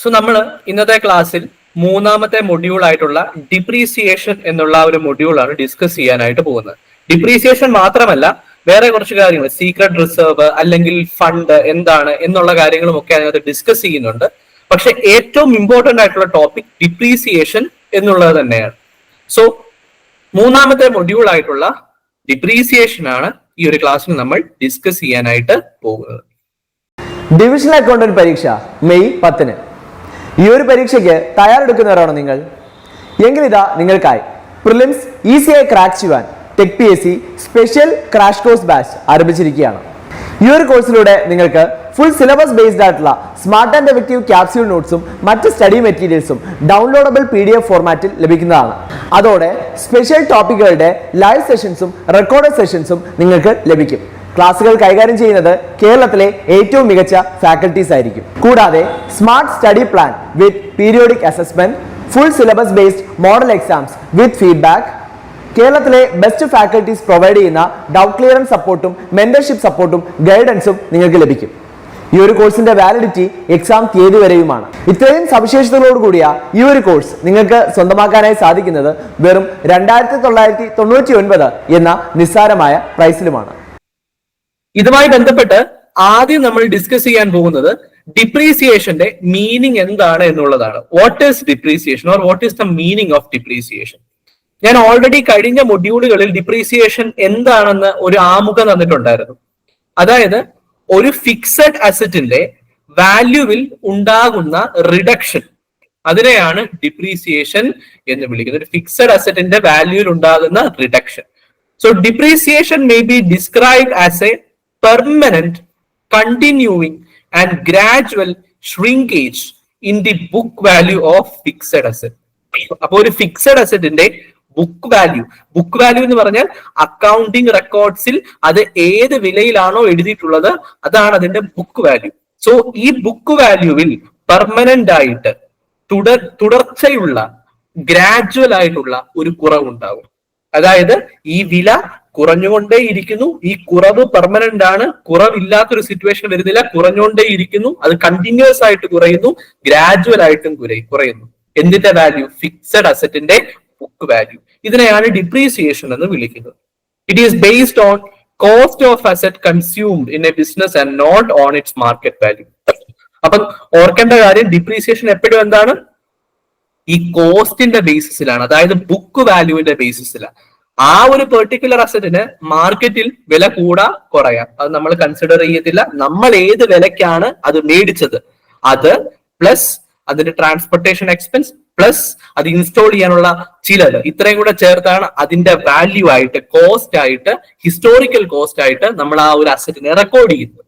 So നമ്മൾ ഇന്നത്തെ ക്ലാസ്സിൽ മൂന്നാമത്തെ മൊഡ്യൂൾ ആയിട്ടുള്ള ഡിപ്രീസിയേഷൻ എന്നുള്ള ഒരു മൊഡ്യൂളാണ് ഡിസ്കസ് ചെയ്യാനായിട്ട് പോകുന്നത്. ഡിപ്രീസിയേഷൻ മാത്രമല്ല വേറെ കുറച്ച് കാര്യങ്ങൾ സീക്രട്ട് റിസർവ് അല്ലെങ്കിൽ ഫണ്ട് എന്താണ് എന്നുള്ള കാര്യങ്ങളും ഒക്കെ അതിനകത്ത് ഡിസ്കസ് ചെയ്യുന്നുണ്ട്. പക്ഷെ ഏറ്റവും ഇമ്പോർട്ടന്റ് ആയിട്ടുള്ള ടോപ്പിക് ഡിപ്രീസിയേഷൻ എന്നുള്ളത് തന്നെയാണ്. സോ മൂന്നാമത്തെ മൊഡ്യൂൾ ആയിട്ടുള്ള ഡിപ്രീസിയേഷൻ ആണ് ഈ ഒരു ക്ലാസ്സിൽ നമ്മൾ ഡിസ്കസ് ചെയ്യാനായിട്ട് പോകുന്നത്. ഡിവിഷണൽ അക്കൗണ്ടന്റ് പരീക്ഷ മെയ് പത്തിന്. ഈ ഒരു പരീക്ഷയ്ക്ക് തയ്യാറെടുക്കുന്നവരാണോ നിങ്ങൾ? എങ്കിലിതാ നിങ്ങൾക്കായി പ്രിലിംസ് ഈസിയായി ക്രാക്ക് ചെയ്യുവാൻ tech P S C special crash course batch ആരംഭിച്ചിരിക്കുകയാണ്. ഈ ഒരു കോഴ്സിലൂടെ നിങ്ങൾക്ക് ഫുൾ സിലബസ് ബേസ്ഡ് ആയിട്ടുള്ള സ്മാർട്ട് ആൻഡ് എഫക്റ്റീവ് ക്യാപ്സ്യൂൾ നോട്ട്സും മറ്റ് സ്റ്റഡി മെറ്റീരിയൽസും ഡൗൺലോഡബിൾ പി ഡി എഫ് ഫോർമാറ്റിൽ ലഭിക്കുന്നതാണ്. അതോടെ സ്പെഷ്യൽ ടോപ്പിക്കുകളുടെ ലൈവ് സെഷൻസും റെക്കോർഡ് സെഷൻസും നിങ്ങൾക്ക് ലഭിക്കും. ക്ലാസുകൾ കൈകാര്യം ചെയ്യുന്നത് കേരളത്തിലെ ഏറ്റവും മികച്ച ഫാക്കൽറ്റീസ് ആയിരിക്കും. കൂടാതെ smart study plan with periodic assessment full syllabus based model exams with feedback കേരളത്തിലെ ബെസ്റ്റ് ഫാക്കൽറ്റീസ് പ്രൊവൈഡ് ചെയ്യുന്ന ഡൗട്ട് ക്ലിയറൻസ് സപ്പോർട്ടും മെന്റർഷിപ്പ് സപ്പോർട്ടും ഗൈഡൻസും നിങ്ങൾക്ക് ലഭിക്കും. ഈ ഒരു കോഴ്സിന്റെ വാലിഡിറ്റി എക്സാം തീയതി വരെയുമാണ്. ഇത്രയും സവിശേഷതകളോട് കൂടിയ ഈ ഒരു കോഴ്സ് നിങ്ങൾക്ക് സ്വന്തമാക്കാനായി സാധിക്കുന്നത് വെറും രണ്ടായിരത്തി തൊള്ളായിരത്തി തൊണ്ണൂറ്റി ഒൻപത് എന്ന നിസ്സാരമായ പ്രൈസിലുമാണ് ഇതുമായി ബന്ധപ്പെട്ട് ആദ്യം നമ്മൾ ഡിസ്കസ് ചെയ്യാൻ പോകുന്നത് ഡിപ്രീസിയേഷന്റെ മീനിങ് എന്താണ് എന്നുള്ളതാണ്. What is depreciation or what is the meaning of depreciation ഞാൻ ഓൾറെഡി കഴിഞ്ഞ മൊഡ്യൂളുകളിൽ ഡിപ്രീസിയേഷൻ എന്താണെന്ന് ഒരു ആമുഖം തന്നിട്ടുണ്ടായിരുന്നു. അതായത് ഒരു ഫിക്സഡ് അസറ്റിന്റെ വാല്യൂവിൽ ഉണ്ടാകുന്ന റിഡക്ഷൻ അതിനെയാണ് ഡിപ്രീസിയേഷൻ എന്ന് വിളിക്കുന്നത്. ഒരു ഫിക്സഡ് അസറ്റിന്റെ വാല്യൂവിൽ ഉണ്ടാകുന്ന reduction so depreciation may be describe as a permanent continuing and gradual shrinkage in the book value of fixed asset അപ്പൊ ഒരു ഫിക്സഡ് അസറ്റിന്റെ ബുക്ക് വാല്യൂ ബുക്ക് വാല്യൂ എന്ന് പറഞ്ഞാൽ അക്കൗണ്ടിങ് റെക്കോർഡ്സിൽ അത് ഏത് വിലയിലാണോ എഴുതിയിട്ടുള്ളത് അതാണ് അതിന്റെ ബുക്ക് വാല്യൂ സോ ഈ ബുക്ക് വാല്യൂവിൽ പെർമനന്റ് ആയിട്ട് തുടർ തുടർച്ചയുള്ള ഗ്രാജുവൽ ആയിട്ടുള്ള ഒരു കുറവുണ്ടാകും അതായത് ഈ വില കുറഞ്ഞുകൊണ്ടേ ഇരിക്കുന്നു ഈ കുറവ് പെർമനന്റ് ആണ്. കുറവില്ലാത്തൊരു സിറ്റുവേഷൻ വരുന്നില്ല. കുറഞ്ഞുകൊണ്ടേ ഇരിക്കുന്നു അത് കണ്ടിന്യൂസ് ആയിട്ട് കുറയുന്നു. ഗ്രാജുവൽ ആയിട്ടും കുറയും കുറയുന്നു. എന്തിന്റെ വാല്യൂ ഫിക്സഡ് അസറ്റിന്റെ ബുക്ക് വാല്യൂ ഇതിനെയാണ് ഡിപ്രീസിയേഷൻ എന്ന് വിളിക്കുന്നത്. It is based on cost of asset consumed in a business and not on its market value അപ്പം ഓർക്കേണ്ട കാര്യം ഡിപ്രീസിയേഷൻ എപ്പോഴും എന്താണ്? ഈ കോസ്റ്റിന്റെ ബേസിസിലാണ് അതായത് ബുക്ക് വാല്യൂവിന്റെ ബേസിസിലാണ് ആ ഒരു പെർട്ടിക്കുലർ അസറ്റിന് മാർക്കറ്റിൽ വില കൂടാ കുറയാം. അത് നമ്മൾ കൺസിഡർ ചെയ്യത്തില്ല. നമ്മൾ ഏത് വിലക്കാണ് അത് മേടിച്ചത്? അത് പ്ലസ് അതിന്റെ ട്രാൻസ്പോർട്ടേഷൻ എക്സ്പെൻസ് പ്ലസ് അത് ഇൻസ്റ്റോൾ ചെയ്യാനുള്ള ചിലവ്. ഇത്രയും കൂടെ ചേർത്താണ് അതിന്റെ വാല്യൂ ആയിട്ട് കോസ്റ്റ് ആയിട്ട് ഹിസ്റ്റോറിക്കൽ കോസ്റ്റ് ആയിട്ട് നമ്മൾ ആ ഒരു അസറ്റിനെ റെക്കോർഡ് ചെയ്യുന്നത്.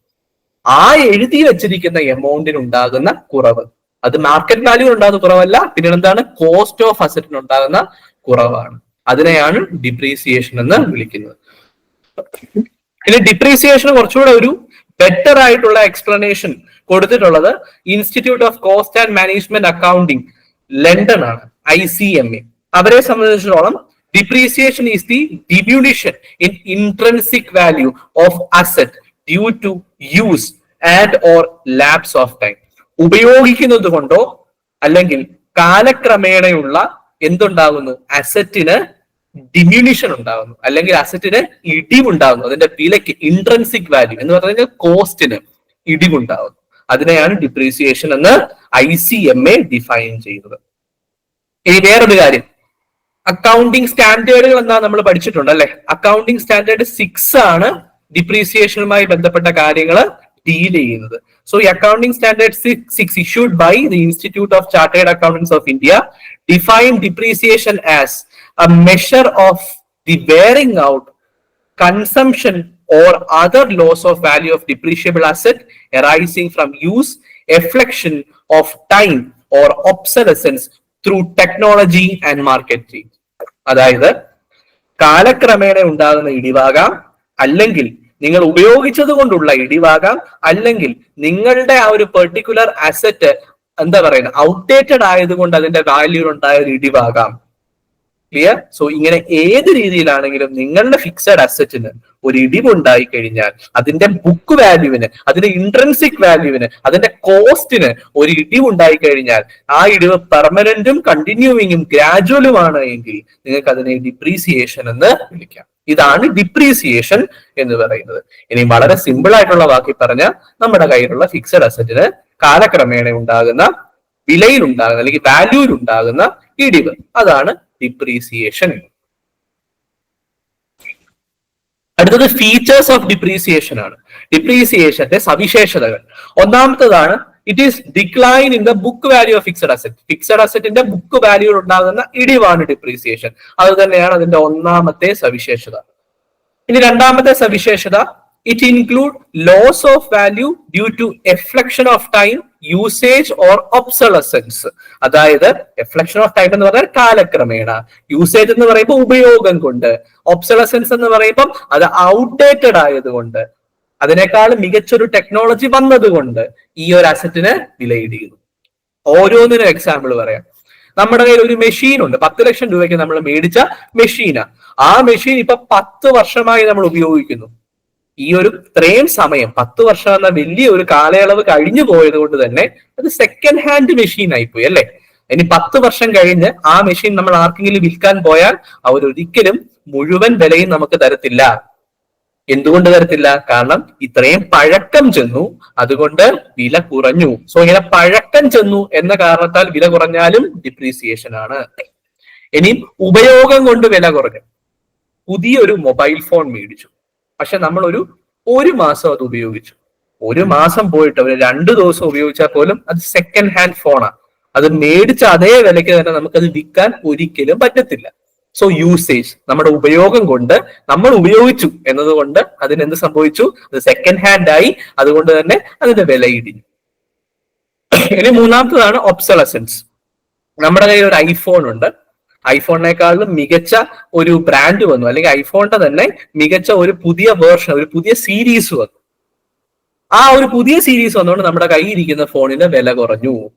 ആ എഴുതി വെച്ചിരിക്കുന്ന എമൗണ്ടിന് ഉണ്ടാകുന്ന കുറവ്. അത് മാർക്കറ്റ് വാല്യൂ ഉണ്ടാകുന്ന കുറവല്ല പിന്നീട് എന്താണ്? കോസ്റ്റ് ഓഫ് അസറ്റിന് ഉണ്ടാകുന്ന കുറവാണ്. അതിനെയാണ് ഡിപ്രീസിയേഷൻ എന്ന് വിളിക്കുന്നത്. ഇനി ഡിപ്രീസിയേഷൻ കുറച്ചുകൂടെ ഒരു ബെറ്റർ ആയിട്ടുള്ള എക്സ്പ്ലനേഷൻ കൊടുത്തിട്ടുള്ളത് institute of cost and management accounting London ആണ് ഐ സി എം എ അവരെ സംബന്ധിച്ചിടത്തോളം depreciation is the diminution in intrinsic value of asset due to use and or lapse of time ഉപയോഗിക്കുന്നത് കൊണ്ടോ അല്ലെങ്കിൽ കാലക്രമേണയുള്ള എന്തുണ്ടാകുന്നു? അസറ്റിന് ഡിമ്യൂണിഷൻ ഉണ്ടാകുന്നു. അല്ലെങ്കിൽ അസറ്റിന് ഇടിവുണ്ടാകുന്നു. അതിന്റെ വിലയ്ക്ക് ഇൻട്രൻസിക് വാല്യൂ എന്ന് പറഞ്ഞാൽ കോസ്റ്റിന് ഇടിവുണ്ടാകുന്നു. അതിനെയാണ് ഡിപ്രീസിയേഷൻ എന്ന് I C M A define ചെയ്യുന്നത്. ഇനി വേറൊരു കാര്യം. അക്കൗണ്ടിങ് സ്റ്റാൻഡേർഡുകൾ എന്നാ നമ്മൾ പഠിച്ചിട്ടുണ്ട് അല്ലെ? അക്കൗണ്ടിങ് സ്റ്റാൻഡേർഡ് സിക്സ് ആണ് ഡിപ്രീസിയേഷനുമായി ബന്ധപ്പെട്ട കാര്യങ്ങൾ ഡീൽ ചെയ്യുന്നത്. സോ ഈ accounting standard six issued by the institute of chartered accountants of India define depreciation as a measure of the wearing out, consumption or other loss of value of depreciable asset arising from use, reflection of time or obsolescence through technology and market change. അതായത് കാലക്രമേണ ഉണ്ടാകുന്ന ഇടിവാകാം അല്ലെങ്കിൽ നിങ്ങൾ ഉപയോഗിച്ചത് കൊണ്ടുള്ള ഇടിവാകാം അല്ലെങ്കിൽ നിങ്ങളുടെ ആ ഒരു പെർട്ടിക്കുലർ അസറ്റ് എന്താ പറയുന്നത് ഔട്ട്ഡേറ്റഡ് ആയതുകൊണ്ട് അതിന്റെ വാല്യൂ ഉണ്ടായ ഒരു ഇടിവാകാം. ക്ലിയർ സോ ഇങ്ങനെ ഏത് രീതിയിലാണെങ്കിലും നിങ്ങളുടെ ഫിക്സഡ് അസറ്റിന് ഒരു ഇടിവുണ്ടായി കഴിഞ്ഞാൽ അതിന്റെ ബുക്ക് വാല്യൂവിന് അതിന്റെ ഇൻട്രൻസിക് വാല്യൂവിന് അതിന്റെ കോസ്റ്റിന് ഒരു ഇടിവുണ്ടായി കഴിഞ്ഞാൽ ആ ഇടിവ് പെർമനന്റും കണ്ടിന്യൂവിങ്ങും ഗ്രാജുവലുമാണ് എങ്കിൽ നിങ്ങൾക്ക് അതിനെ ഡിപ്രീസിയേഷൻ എന്ന് വിളിക്കാം. ഇതാണ് ഡിപ്രീസിയേഷൻ എന്ന് പറയുന്നത്. ഇനി വളരെ സിമ്പിൾ ആയിട്ടുള്ള വാക്കി പറഞ്ഞ നമ്മുടെ കയ്യിലുള്ള ഫിക്സഡ് അസറ്റിന് കാലക്രമേണ ഉണ്ടാകുന്ന വിലയിൽ ഉണ്ടാകുന്ന അല്ലെങ്കിൽ വാല്യൂയിൽ ഉണ്ടാകുന്ന ഇടിവ്. അതാണ് ഡിപ്രീസിയേഷൻ അടുത്തത് ഫീച്ചേഴ്സ് ഓഫ് ഡിപ്രീസിയേഷൻ ആണ്. ഡിപ്രീസിയേഷന്റെ സവിശേഷതകൾ. ഒന്നാമത്തതാണ് it is decline in the book value of fixed asset fixed അസെറ്റിന്റെ book value ഉണ്ടാകുന്ന ഇടിവാണ് ഡിപ്രീസിയേഷൻ അത് തന്നെയാണ് അതിന്റെ ഒന്നാമത്തെ സവിശേഷത. ഇനി രണ്ടാമത്തെ സവിശേഷത it include loss of value due to effluxion of time usage or obsolescence അതായത് റിഫ്ലക്ഷൻ ഓഫ് ടൈം എന്ന് പറഞ്ഞാൽ കാലക്രമേണ. യൂസേജ് എന്ന് പറയുമ്പോൾ ഉപയോഗം കൊണ്ട്. ഒബ്സളസൻസ് എന്ന് പറയുമ്പോൾ അത് ഔട്ട്ഡേറ്റഡ് ആയതുകൊണ്ട് അതിനേക്കാൾ മികച്ചൊരു ടെക്നോളജി വന്നതുകൊണ്ട് ഈ ഒരു അസറ്റിന് വിലയിടിയുന്നു ഓരോന്നിനും എക്സാമ്പിൾ പറയാം. നമ്മുടെ കയ്യിൽ ഒരു മെഷീൻ ഉണ്ട്. പത്ത് ലക്ഷം രൂപയ്ക്ക് നമ്മൾ മേടിച്ച മെഷീനാ ആ. മെഷീൻ ഇപ്പൊ പത്ത് വർഷമായി നമ്മൾ ഉപയോഗിക്കുന്നു. ഈ ഒരു ഇത്രയും സമയം പത്ത് വർഷം എന്ന വലിയ ഒരു കാലയളവ് കഴിഞ്ഞു പോയത് കൊണ്ട് തന്നെ അത് സെക്കൻഡ് ഹാൻഡ് മെഷീൻ ആയിപ്പോയി അല്ലെ? ഇനി പത്ത് വർഷം കഴിഞ്ഞ് ആ മെഷീൻ നമ്മൾ ആർക്കെങ്കിലും വിൽക്കാൻ പോയാൽ അവരൊരിക്കലും മുഴുവൻ വിലയും നമുക്ക് തരത്തില്ല. എന്തുകൊണ്ട് തരത്തില്ല? കാരണം ഇത്രയും പഴക്കം ചെന്നു അതുകൊണ്ട് വില കുറഞ്ഞു. സോ ഇങ്ങനെ പഴക്കം ചെന്നു എന്ന കാരണത്താൽ വില കുറഞ്ഞാലും ഡിപ്രീസിയേഷൻ ആണ്. ഇനിയും ഉപയോഗം കൊണ്ട് വില കുറഞ്ഞു. പുതിയൊരു മൊബൈൽ ഫോൺ മേടിച്ചു. പക്ഷെ നമ്മൾ ഒരു ഒരു മാസം അത് ഉപയോഗിച്ചു. ഒരു മാസം പോയിട്ട് ഒരു രണ്ട് ദിവസം ഉപയോഗിച്ചാൽ പോലും അത് സെക്കൻഡ് ഹാൻഡ് ഫോണാണ് അത് മേടിച്ച അതേ വിലയ്ക്ക് തന്നെ നമുക്കത് വിൽക്കാൻ ഒരിക്കലും പറ്റത്തില്ല. സോ യൂസേജ് നമ്മുടെ ഉപയോഗം കൊണ്ട് നമ്മൾ ഉപയോഗിച്ചു എന്നതുകൊണ്ട് അതിന് എന്ത് സംഭവിച്ചു? അത് സെക്കൻഡ് ഹാൻഡ് ആയി അതുകൊണ്ട് തന്നെ അതിന്റെ വില ഇടിഞ്ഞു. ഇനി മൂന്നാമത്തതാണ് ഒബ്സലസൻസ് നമ്മുടെ കയ്യിൽ ഒരു ഐഫോൺ ഉണ്ട്. ഐഫോണിനേക്കാളും മികച്ച ഒരു ബ്രാൻഡ് വന്നു. അല്ലെങ്കിൽ ഐഫോണിന്റെ തന്നെ മികച്ച ഒരു പുതിയ വേർഷൻ ഒരു പുതിയ സീരീസ് വന്നു. ആ ഒരു പുതിയ സീരീസ് വന്നുകൊണ്ട് നമ്മുടെ കയ്യിൽ ഇരിക്കുന്ന ഫോണിന്റെ വില കുറഞ്ഞു.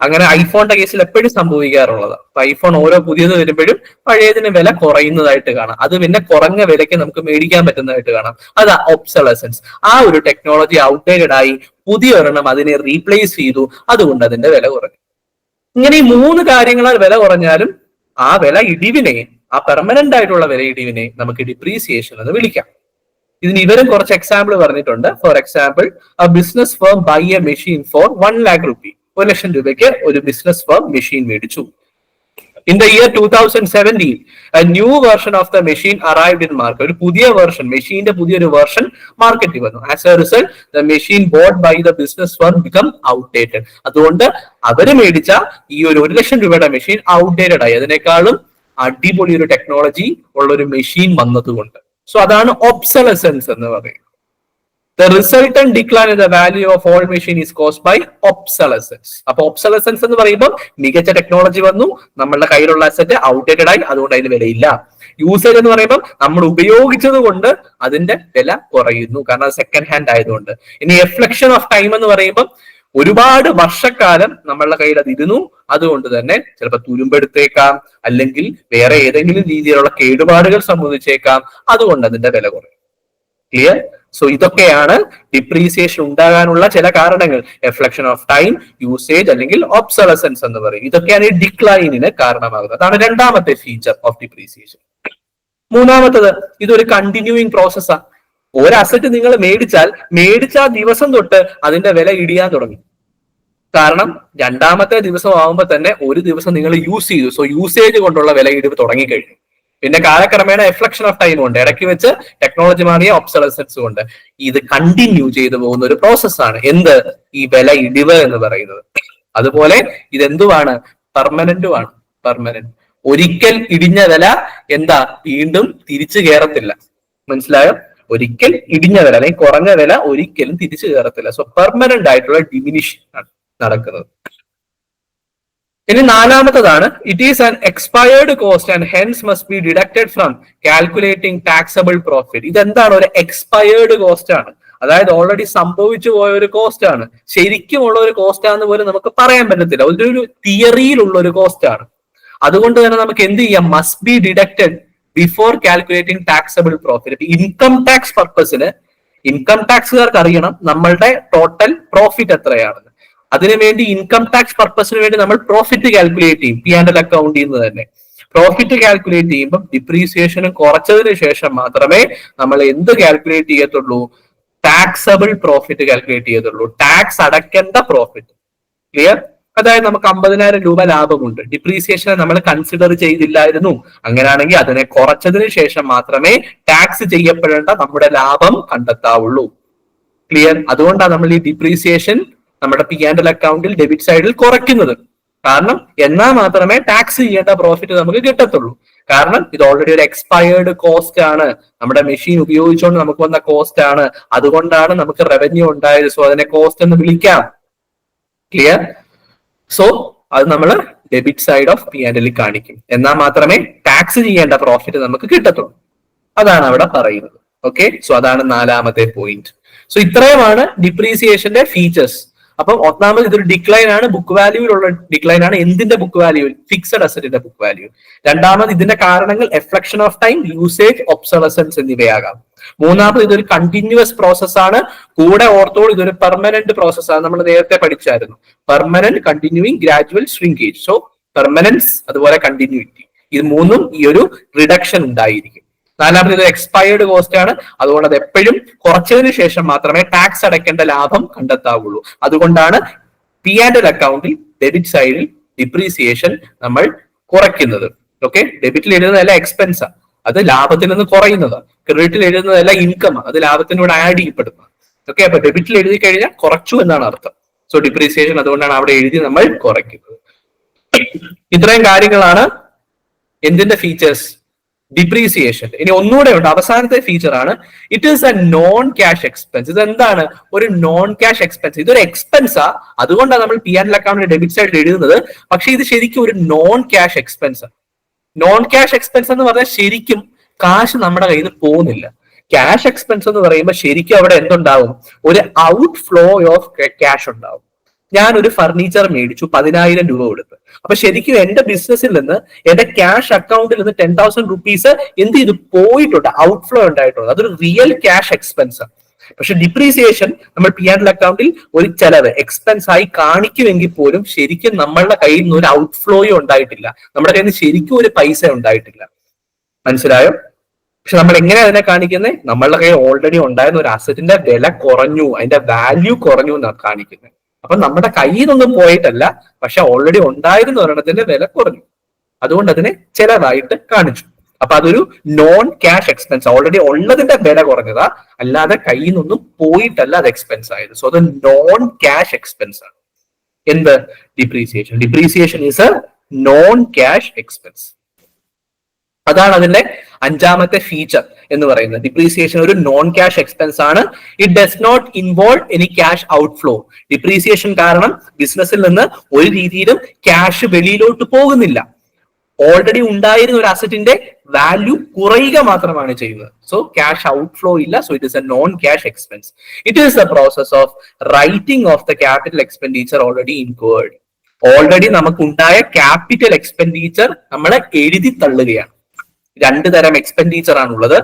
അങ്ങനെ ഐഫോണിന്റെ കേസിൽ എപ്പോഴും സംഭവിക്കാറുള്ളത്. അപ്പൊ ഐഫോൺ ഓരോ പുതിയത് വരുമ്പോഴും പഴയതിന് വില കുറയുന്നതായിട്ട് കാണാം. അത് പിന്നെ കുറഞ്ഞ വിലയ്ക്ക് നമുക്ക് മേടിക്കാൻ പറ്റുന്നതായിട്ട് കാണാം. അത് ഒബ്സലസൻസ് ആ ഒരു ടെക്നോളജി ഔട്ട്ഡേറ്റഡ് ആയി പുതിയ ഒരെണ്ണം അതിനെ റീപ്ലേസ് ചെയ്തു. അതുകൊണ്ട് അതിന്റെ വില കുറഞ്ഞു. ഇങ്ങനെ ഈ മൂന്ന് കാര്യങ്ങളാൽ വില കുറഞ്ഞാലും ആ വില ഇടിവിനെ ആ പെർമനന്റ് ആയിട്ടുള്ള വില ഇടിവിനെ നമുക്ക് ഡിപ്രീസിയേഷൻ എന്ന് വിളിക്കാം. ഇതിന് ഇവരും കുറച്ച് എക്സാമ്പിൾ പറഞ്ഞിട്ടുണ്ട്. For example a business firm buy a machine for one lakh rupee ഒരു ലക്ഷം രൂപയ്ക്ക് ഒരു ബിസിനസ് ഫേം മെഷീൻ മേടിച്ചു. In the year two thousand seventeen new version of the machine arrived in market ഒരു പുതിയ വേർഷൻ മെഷീന്റെ പുതിയൊരു വേർഷൻ മാർക്കറ്റിൽ വന്നു. As a result the machine bought by the business were become outdated അതുകൊണ്ട് അവർ മേടിച്ച ഈ ഒരു ഒരു ലക്ഷം രൂപയുടെ മെഷീൻ ഔട്ട്ഡേറ്റഡ് ആയി. അതിനേക്കാളും അടിപൊളി ഒരു ടെക്നോളജി ഉള്ള ഒരു മെഷീൻ വന്നതുകൊണ്ട്. സോ അതാണ് ഒബ്സലസൻസ് എന്ന് പറയുന്നത്. The resultant decline in the value of all machine is cause by obsolescence അപ്പൊ ഒബ്സലസൻസ് എന്ന് പറയുമ്പോൾ മികച്ച ടെക്നോളജി വന്നു നമ്മളുടെ കയ്യിലുള്ള അസറ്റ് ഔട്ട്ഡേറ്റഡ് ആയി അതുകൊണ്ട് അതിന് വിലയില്ല. യൂസേജ് എന്ന് പറയുമ്പോൾ നമ്മൾ ഉപയോഗിച്ചത് കൊണ്ട് അതിന്റെ വില കുറയുന്നു. കാരണം അത് സെക്കൻഡ് ഹാൻഡ് ആയതുകൊണ്ട്. ഇനി എഫ്ലക്ഷൻ ഓഫ് ടൈം എന്ന് പറയുമ്പോൾ ഒരുപാട് വർഷക്കാലം നമ്മളുടെ കയ്യിൽ അത് ഇരുന്നു. അതുകൊണ്ട് തന്നെ ചിലപ്പോൾ തുരുമ്പെടുത്തേക്കാം അല്ലെങ്കിൽ വേറെ ഏതെങ്കിലും രീതിയിലുള്ള കേടുപാടുകൾ സംഭവിച്ചേക്കാം അതുകൊണ്ട് അതിന്റെ വില കുറയും. ക്ലിയർ സോ ഇതൊക്കെയാണ് ഡിപ്രീസിയേഷൻ ഉണ്ടാകാനുള്ള ചില കാരണങ്ങൾ. എഫ്ലക്ഷൻ ഓഫ് ടൈം യൂസേജ് അല്ലെങ്കിൽ ഒബ്സലസൻസ് എന്ന് പറയും. ഇതൊക്കെയാണ് ഈ ഡിക്ലൈനിന് കാരണമാകുന്നത്. അതാണ് രണ്ടാമത്തെ ഫീച്ചർ ഓഫ് ഡിപ്രീസിയേഷൻ മൂന്നാമത്തത് ഇതൊരു കണ്ടിന്യൂയിങ് പ്രോസസ്സാണ് ഒരു അസറ്റ് നിങ്ങൾ മേടിച്ചാൽ മേടിച്ച ദിവസം തൊട്ട് അതിന്റെ വില ഇടിയാൻ തുടങ്ങി. കാരണം രണ്ടാമത്തെ ദിവസം ആകുമ്പോൾ തന്നെ ഒരു ദിവസം നിങ്ങൾ യൂസ് ചെയ്തു. സോ യൂസേജ് കൊണ്ടുള്ള വില ഇടിവ് തുടങ്ങിക്കഴിഞ്ഞു. പിന്നെ കാലക്രമേണ എഫ്ലക്ഷൻ ഓഫ് ടൈം ഉണ്ട്. ഇടയ്ക്ക് വെച്ച് ടെക്നോളജി മാറിയ ഒബ്സലസൻസ് ഉണ്ട്. ഇത് കണ്ടിന്യൂ ചെയ്തു പോകുന്ന ഒരു പ്രോസസ്സാണ് എന്ത്? ഈ വില ഇടിവ് എന്ന് പറയുന്നത്. അതുപോലെ ഇതെന്തുവാണ്? പെർമനന്റുമാണ് പെർമനന്റ് ഒരിക്കൽ ഇടിഞ്ഞ വില എന്താ? വീണ്ടും തിരിച്ചു കയറത്തില്ല മനസ്സിലായോ? ഒരിക്കൽ ഇടിഞ്ഞ വില അല്ലെങ്കിൽ കുറഞ്ഞ വില ഒരിക്കലും തിരിച്ചു കയറത്തില്ല സോ പെർമനന്റ് ആയിട്ടുള്ള ഡിമിനിഷൻ ആണ് നടക്കുന്നത്. ഇനി നാലാമത്തതാണ്. It is an expired cost and hence must be deducted from calculating taxable profit ഇതെന്താണ്? ഒരു എക്സ്പയർഡ് കോസ്റ്റ് ആണ്. അതായത് ഓൾറെഡി സംഭവിച്ചു പോയ ഒരു കോസ്റ്റ് ആണ്. ശരിക്കും ഉള്ള ഒരു കോസ്റ്റ് ആണെന്ന് പോലും നമുക്ക് പറയാൻ പറ്റത്തില്ല. ഒരു തിയറിയിലുള്ള ഒരു കോസ്റ്റ് ആണ്. അതുകൊണ്ട് തന്നെ നമുക്ക് എന്ത് ചെയ്യാം? Must be deducted before calculating taxable profit income tax പർപ്പസിന് ഇൻകം ടാക്സുകാർക്ക് അറിയണം നമ്മളുടെ ടോട്ടൽ പ്രോഫിറ്റ് എത്രയാണെന്ന് അതിനുവേണ്ടി ഇൻകം ടാക്സ് പർപ്പസിന് വേണ്ടി നമ്മൾ പ്രോഫിറ്റ് കാൽക്കുലേറ്റ് ചെയ്യും. പി ആൻഡ് എൽ അക്കൗണ്ടിൽ നിന്ന് തന്നെ. പ്രോഫിറ്റ് കാൽക്കുലേറ്റ് ചെയ്യുമ്പോൾ ഡിപ്രീസിയേഷനും കുറച്ചതിന് ശേഷം മാത്രമേ നമ്മൾ എന്ത് കാൽക്കുലേറ്റ് ചെയ്യത്തുള്ളൂ? ടാക്സബിൾ പ്രോഫിറ്റ് കാൽക്കുലേറ്റ് ചെയ്യത്തുള്ളൂ. ടാക്സ് അടയ്ക്കേണ്ട പ്രോഫിറ്റ് ക്ലിയർ അതായത് നമുക്ക് അമ്പതിനായിരം രൂപ ലാഭമുണ്ട്. ഡിപ്രീസിയേഷൻ നമ്മൾ കൺസിഡർ ചെയ്തില്ലായിരുന്നു. അങ്ങനെയാണെങ്കിൽ അതിനെ കുറച്ചതിന് ശേഷം മാത്രമേ ടാക്സ് ചെയ്യപ്പെടേണ്ട നമ്മുടെ ലാഭം കണ്ടെത്താവുള്ളൂ. ക്ലിയർ അതുകൊണ്ടാണ് നമ്മൾ ഈ ഡിപ്രീസിയേഷൻ നമ്മുടെ പി ആൻഡ് എൽ അക്കൗണ്ടിൽ ഡെബിറ്റ് സൈഡിൽ കുറയ്ക്കുന്നത്. കാരണം എന്നാൽ മാത്രമേ ടാക്സ് ചെയ്യേണ്ട പ്രോഫിറ്റ് നമുക്ക് കിട്ടത്തുള്ളൂ. കാരണം ഇത് ഓൾറെഡി ഒരു എക്സ്പയർഡ് കോസ്റ്റ് ആണ്. നമ്മുടെ മെഷീൻ ഉപയോഗിച്ചുകൊണ്ട് നമുക്ക് വന്ന കോസ്റ്റ് ആണ്. അതുകൊണ്ടാണ് നമുക്ക് റവന്യൂ ഉണ്ടായത്. സോ അതിനെ കോസ്റ്റ് എന്ന് വിളിക്കാം. ക്ലിയർ സോ അത് നമ്മൾ debit side of P and L കാണിക്കും. എന്നാൽ മാത്രമേ ടാക്സ് ചെയ്യേണ്ട പ്രോഫിറ്റ് നമുക്ക് കിട്ടത്തുള്ളൂ. അതാണ് അവിടെ പറയുന്നത്. ഓക്കെ സോ അതാണ് നാലാമത്തെ പോയിന്റ് സോ ഇത്രയുമാണ് ഡിപ്രീസിയേഷന്റെ ഫീച്ചേഴ്സ് അപ്പം ഒന്നാമത് ഇതൊരു ഡിക്ലൈൻ ആണ്. ബുക്ക് വാല്യൂവിലുള്ള ഡിക്ലൈൻ ആണ്. എന്തിന്റെ ബുക്ക് വാല്യൂ ഫിക്സഡ് അസറ്റിന്റെ ബുക്ക് വാല്യൂ രണ്ടാമത് ഇതിന്റെ കാരണങ്ങൾ effluxion of time usage obsolescence എന്നിവയാകാം. മൂന്നാമത് ഇതൊരു കണ്ടിന്യൂസ് പ്രോസസ് ആണ്. കൂടെ ഓർത്തോൾ ഇതൊരു പെർമനന്റ് പ്രോസസ് ആണ്. നമ്മൾ നേരത്തെ പഠിച്ചായിരുന്നു. Permanent continuing gradual shrinkage so permanence അതുപോലെ കണ്ടിന്യൂറ്റി ഇത് മൂന്നും ഈ ഒരു റിഡക്ഷൻ ഉണ്ടായിരിക്കും. നാലാമത് ഇത് എക്സ്പയർഡ് കോസ്റ്റ് ആണ്. അതുകൊണ്ട് അത് എപ്പോഴും കുറച്ചതിന് ശേഷം മാത്രമേ ടാക്സ് അടയ്ക്കേണ്ട ലാഭം കണ്ടെത്താവുള്ളൂ. അതുകൊണ്ടാണ് പി ആൻഡ് എൽ അക്കൗണ്ടിൽ ഡെബിറ്റ് സൈഡിൽ ഡിപ്രീസിയേഷൻ നമ്മൾ കുറയ്ക്കുന്നത്. ഓക്കെ ഡെബിറ്റിൽ എഴുതുന്നതല്ല എക്സ്പെൻസാ അത് ലാഭത്തിൽ നിന്ന് കുറയുന്നത്. ക്രെഡിറ്റിൽ എഴുതുന്നതല്ല ഇൻകം അത് ലാഭത്തിനോട് ആഡ് ചെയ്യപ്പെടുന്നത്. ഓക്കെ അപ്പൊ ഡെബിറ്റിൽ എഴുതി കഴിഞ്ഞാൽ കുറച്ചു എന്നാണ് അർത്ഥം. സോ ഡിപ്രീസിയേഷൻ അതുകൊണ്ടാണ് അവിടെ എഴുതി നമ്മൾ കുറയ്ക്കുന്നത്. ഇത്രയും കാര്യങ്ങളാണ് എന്തിന്റെ ഫീച്ചേഴ്സ് ഡിപ്രീസിയേഷൻ ഇനി ഒന്നുകൂടെ ഉണ്ട്. അവസാനത്തെ ഫീച്ചർ ആണ്. It is a non cash expense ഇത് എന്താണ് ഒരു നോൺ ക്യാഷ് എക്സ്പെൻസ് ഇതൊരു എക്സ്പെൻസാ അതുകൊണ്ടാണ് നമ്മൾ പി ആൻഡ് അക്കൗണ്ട് ഡെബിറ്റ് സൈഡിൽ എഴുതുന്നത് പക്ഷെ ഇത് ശരിക്കും ഒരു non cash expense non cash expense എന്ന് പറഞ്ഞാൽ ശരിക്കും കാശ് നമ്മുടെ കയ്യിൽ നിന്ന് പോകുന്നില്ല. ക്യാഷ് എക്സ്പെൻസ് എന്ന് പറയുമ്പോൾ ശരിക്കും അവിടെ എന്തുണ്ടാവും? ഒരു ഔട്ട് ഫ്ലോ ഓഫ് ക്യാഷ് ഉണ്ടാവും. ഞാൻ ഒരു ഫർണിച്ചർ മേടിച്ചു പതിനായിരം രൂപ കൊടുത്ത്. അപ്പൊ ശരിക്കും എന്റെ ബിസിനസ്സിൽ നിന്ന് എന്റെ ക്യാഷ് അക്കൗണ്ടിൽ നിന്ന് ടെൻ തൗസൻഡ് റുപ്പീസ് എന്ത് ചെയ്തു? പോയിട്ടുണ്ട് ഔട്ട് ഫ്ലോ ഉണ്ടായിട്ടുണ്ട്. അതൊരു റിയൽ ക്യാഷ് എക്സ്പെൻസ് പക്ഷെ ഡിപ്രീസിയേഷൻ നമ്മൾ പി ആൻഡ് അക്കൗണ്ടിൽ ഒരു ചെലവ് എക്സ്പെൻസ് ആയി കാണിക്കുമെങ്കിൽ പോലും ശരിക്കും നമ്മളുടെ കയ്യിൽ നിന്ന് ഒരു ഔട്ട് ഫ്ലോയും ഉണ്ടായിട്ടില്ല. നമ്മുടെ കയ്യിൽ നിന്ന് ശരിക്കും ഒരു പൈസ ഉണ്ടായിട്ടില്ല. മനസ്സിലായോ? പക്ഷെ നമ്മൾ എങ്ങനെയാണ് അതിനെ കാണിക്കുന്നത് നമ്മളുടെ കയ്യിൽ ഓൾറെഡി ഉണ്ടായിരുന്ന ഒരു അസറ്റിന്റെ വില കുറഞ്ഞു അതിന്റെ വാല്യൂ കുറഞ്ഞു എന്നാണ് കാണിക്കുന്നത് അപ്പൊ നമ്മുടെ കയ്യിൽ നിന്നൊന്നും പോയിട്ടല്ല പക്ഷെ ഓൾറെഡി ഉണ്ടായിരുന്ന ഒരെണ്ണത്തിന്റെ വില കുറഞ്ഞു. അതുകൊണ്ട് അതിനെ ചെലവായിട്ട് കാണിച്ചു. അപ്പൊ അതൊരു നോൺ ക്യാഷ് എക്സ്പെൻസ് ഓൾറെഡി ഉള്ളതിന്റെ വില കുറഞ്ഞതാ. അല്ലാതെ കയ്യിൽ നിന്നൊന്നും പോയിട്ടല്ല അത് എക്സ്പെൻസ് ആയത്. സോ അത് നോൺ ക്യാഷ് എക്സ്പെൻസ് ആണ്. എന്ത്? Depreciation depreciation is a non cash expense അതാണ് അതിന്റെ അഞ്ചാമത്തെ ഫീച്ചർ എന്ന് പറയുന്നത്. ഡിപ്രീസിയേഷൻ ഒരു നോൺ ക്യാഷ് എക്സ്പെൻസ് ആണ്. It does not involve any cash outflow depreciation കാരണം ബിസിനസ്സിൽ നിന്ന് ഒരു രീതിയിലും ക്യാഷ് വെളിയിലോട്ട് പോകുന്നില്ല. ഓൾറെഡി ഉണ്ടായിരുന്ന ഒരു അസറ്റിന്റെ വാല്യൂ കുറയുക മാത്രമാണ് ചെയ്യുന്നത്. സോ ക്യാഷ് ഔട്ട്ഫ്ലോ ഇല്ല. So it is a non cash expense it is the process of writing off the capital expenditure already incurred already നമുക്കുണ്ടായ capital expenditure നമ്മളെ എഴുതി തള്ളുകയാണ്. രണ്ട് തരം എക്സ്പെൻഡിച്ചർ ആണുള്ളത്.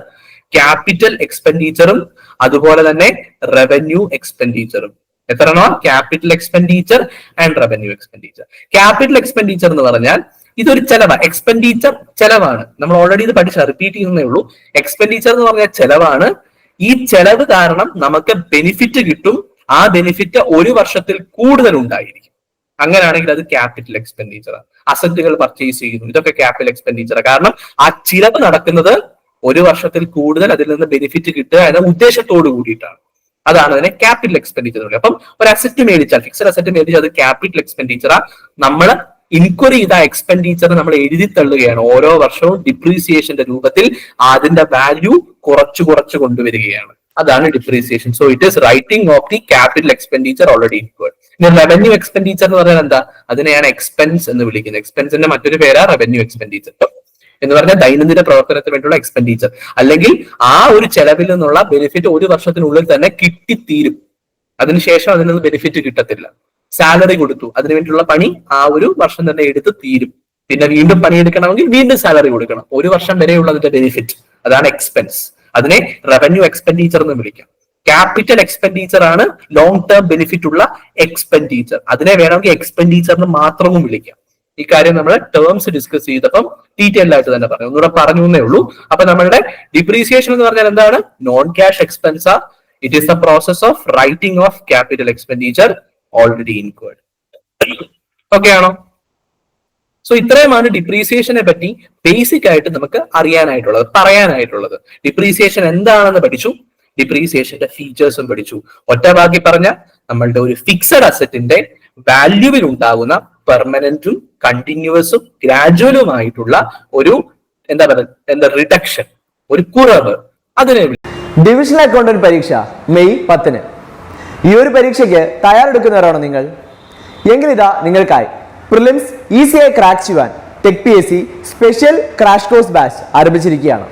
ക്യാപിറ്റൽ എക്സ്പെൻഡിച്ചറും അതുപോലെ തന്നെ റവന്യൂ എക്സ്പെൻഡിച്ചറും എത്രയാണോ capital expenditure and revenue expenditure capital expenditure എന്ന് പറഞ്ഞാൽ ഇതൊരു ചെലവാണ് എക്സ്പെൻഡിച്ചർ ചെലവാണ്. നമ്മൾ ഓൾറെഡി ഇത് പഠിച്ച റിപ്പീറ്റ് ചെയ്യുന്നേ ഉള്ളൂ. എക്സ്പെൻഡിച്ചർ എന്ന് പറഞ്ഞാൽ ചെലവാണ്. ഈ ചെലവ് കാരണം നമുക്ക് ബെനിഫിറ്റ് കിട്ടും. ആ ബെനിഫിറ്റ് ഒരു വർഷത്തിൽ കൂടുതൽ ഉണ്ടായിരിക്കും. അങ്ങനെയാണെങ്കിൽ അത് ക്യാപിറ്റൽ എക്സ്പെൻഡിച്ചർ അസറ്റുകൾ പർച്ചേസ് ചെയ്യുന്നു. ഇതൊക്കെ ക്യാപിറ്റൽ എക്സ്പെൻഡിച്ചർ കാരണം ആ ചിലവ് നടക്കുന്നത് ഒരു വർഷത്തിൽ കൂടുതൽ അതിൽ നിന്ന് ബെനിഫിറ്റ് കിട്ടുക എന്ന ഉദ്ദേശത്തോട് കൂടിയിട്ടാണ്. അതാണ് അതിനെ ക്യാപിറ്റൽ എക്സ്പെൻഡിച്ചർ എന്ന് പറയുന്നത് അപ്പം ഒരു അസറ്റ് മേടിച്ചാൽ ഫിക്സഡ് അസറ്റ് മേടിച്ചാൽ അത് ക്യാപിറ്റൽ എക്സ്പെൻഡിച്ചറാ നമ്മൾ ഇൻക്വയറി ഇതാ എക്സ്പെൻഡിച്ചർ നമ്മൾ എഴുതി തള്ളുകയാണ്. ഓരോ വർഷവും ഡിപ്രീസിയേഷന്റെ രൂപത്തിൽ അതിന്റെ വാല്യൂ കുറച്ച് കുറച്ച് കൊണ്ടുവരികയാണ്. അതാണ് depreciation so it is writing off the capital expenditure already incurred ഇനി റവന്യൂ എക്സ്പെൻഡിച്ചർ എന്ന് പറഞ്ഞാൽ എന്താ? അതിനെയാണ് എക്സ്പെൻസ് എന്ന് വിളിക്കുന്നത്. എക്സ്പെൻസിന്റെ മറ്റൊരു പേരാ റവന്യൂ എക്സ്പെൻഡിച്ചർ എന്ന് പറഞ്ഞാൽ ദൈനംദിന പ്രവർത്തനത്തിന് വേണ്ടിയുള്ള എക്സ്പെൻഡിച്ചർ അല്ലെങ്കിൽ ആ ഒരു ചെലവിൽ നിന്നുള്ള ബെനിഫിറ്റ് ഒരു വർഷത്തിനുള്ളിൽ തന്നെ കിട്ടിത്തീരും. അതിനുശേഷം അതിൽ നിന്ന് ബെനിഫിറ്റ് കിട്ടത്തില്ല. സാലറി കൊടുത്തു. അതിനു വേണ്ടിയുള്ള പണി ആ ഒരു വർഷം തന്നെ എടുത്ത് തീരും. പിന്നെ വീണ്ടും പണിയെടുക്കണമെങ്കിൽ വീണ്ടും സാലറി കൊടുക്കണം. ഒരു വർഷം വരെയുള്ള അതിന്റെ ബെനിഫിറ്റ് അതാണ് എക്സ്പെൻസ് അതിനെ റവന്യൂ എക്സ്പെൻഡിച്ചർ എന്ന് വിളിക്കാം. ക്യാപിറ്റൽ എക്സ്പെൻഡിച്ചർ ആണ് ലോങ് ടേം ബെനിഫിറ്റ് ഉള്ള എക്സ്പെൻഡിച്ചർ അതിനെ വേണമെങ്കിൽ എക്സ്പെൻഡിച്ചർ എന്ന് മാത്രവും വിളിക്കാം. ഈ കാര്യം നമ്മൾ ടേംസ് ഡിസ്കസ് ചെയ്തപ്പം ഡീറ്റെയിൽ ആയിട്ട് തന്നെ പറഞ്ഞു ഒന്നുകൂടെ പറഞ്ഞു എന്നേ ഉള്ളൂ. അപ്പൊ നമ്മളുടെ ഡിപ്രീസിയേഷൻ എന്ന് പറഞ്ഞാൽ എന്താണ്? Non cash expense it is the process of writing off capital expenditure already incurred okay ആണോ? സോ ഇത്രയുമാണ് ഡിപ്രീസിയേഷനെ പറ്റി ബേസിക് ആയിട്ട് നമുക്ക് അറിയാനായിട്ടുള്ളത് പറയാനായിട്ടുള്ളത്. ഡിപ്രീസിയേഷൻ എന്താണെന്ന് പഠിച്ചു. ഡിപ്രീസിയേഷന്റെ ഫീച്ചേഴ്സും പഠിച്ചു. ഒറ്റ ബാക്കി പറഞ്ഞ നമ്മളുടെ ഒരു ഫിക്സഡ് അസറ്റിന്റെ വാല്യൂവിൽ ഉണ്ടാകുന്ന പെർമനന്റും കണ്ടിന്യൂവസും ഗ്രാജുവലുമായിട്ടുള്ള ഒരു എന്താ പറയുക എന്താ റിഡക്ഷൻ ഒരു കുറവ്. അതിനെ ഡിവിഷണൽ അക്കൗണ്ടന്റ് പരീക്ഷ മെയ് പത്തിന്. ഈ ഒരു പരീക്ഷയ്ക്ക് തയ്യാറെടുക്കുന്നവരാണോ നിങ്ങൾ? എങ്കിലിതാ നിങ്ങൾക്കായി പ്രിലിംസ് ഈസിയായി ക്രാക്ക് ചെയ്യുവാൻ tech P S C special crash course batch ആരംഭിച്ചിരിക്കുകയാണ്.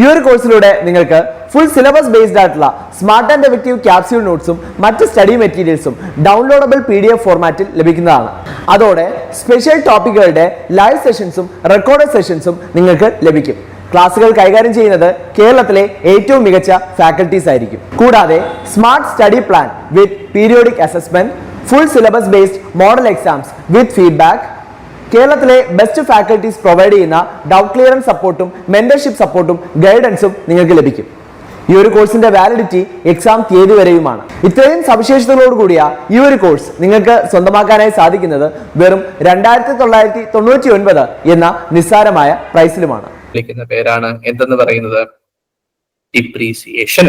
ഈ ഒരു കോഴ്സിലൂടെ നിങ്ങൾക്ക് ഫുൾ സിലബസ് ബേസ്ഡ് ആയിട്ടുള്ള സ്മാർട്ട് ആൻഡ് എഫക്റ്റീവ് ക്യാപ്സ്യൂൾ നോട്ട്സും മറ്റ് സ്റ്റഡി മെറ്റീരിയൽസും ഡൗൺലോഡബിൾ പി ഡി എഫ് ഫോർമാറ്റിൽ ലഭിക്കുന്നതാണ്. അതോടെ സ്പെഷ്യൽ ടോപ്പിക്കുകളുടെ ലൈവ് സെഷൻസും റെക്കോർഡ് സെഷൻസും നിങ്ങൾക്ക് ലഭിക്കും. ക്ലാസുകൾ കൈകാര്യം ചെയ്യുന്നത് കേരളത്തിലെ ഏറ്റവും മികച്ച ഫാക്കൽറ്റീസ് ആയിരിക്കും. കൂടാതെ smart study plan with periodic assessment full syllabus based model exams with feedback കേരളത്തിലെ ബെസ്റ്റ് ഫാക്കൽറ്റീസ് പ്രൊവൈഡ് ചെയ്യുന്ന ഡൗട്ട് ക്ലിയറൻസ് സപ്പോർട്ടും മെന്റർഷിപ്പ് സപ്പോർട്ടും ഗൈഡൻസും നിങ്ങൾക്ക് ലഭിക്കും. ഈ ഒരു കോഴ്സിന്റെ വാലിഡിറ്റി എക്സാം തീയതി വരെയുമാണ്. ഇത്രയും സവിശേഷതകളോട് കൂടിയ ഈ ഒരു കോഴ്സ് നിങ്ങൾക്ക് സ്വന്തമാക്കാനായി സാധിക്കുന്നത് വെറും രണ്ടായിരത്തി തൊള്ളായിരത്തി തൊണ്ണൂറ്റി ഒൻപത് എന്ന നിസ്സാരമായ പ്രൈസിലുമാണ് വിളിക്കുന്ന പേരാണ് എന്തെന്ന് പറയുന്നത്? ഡിപ്രീസിയേഷൻ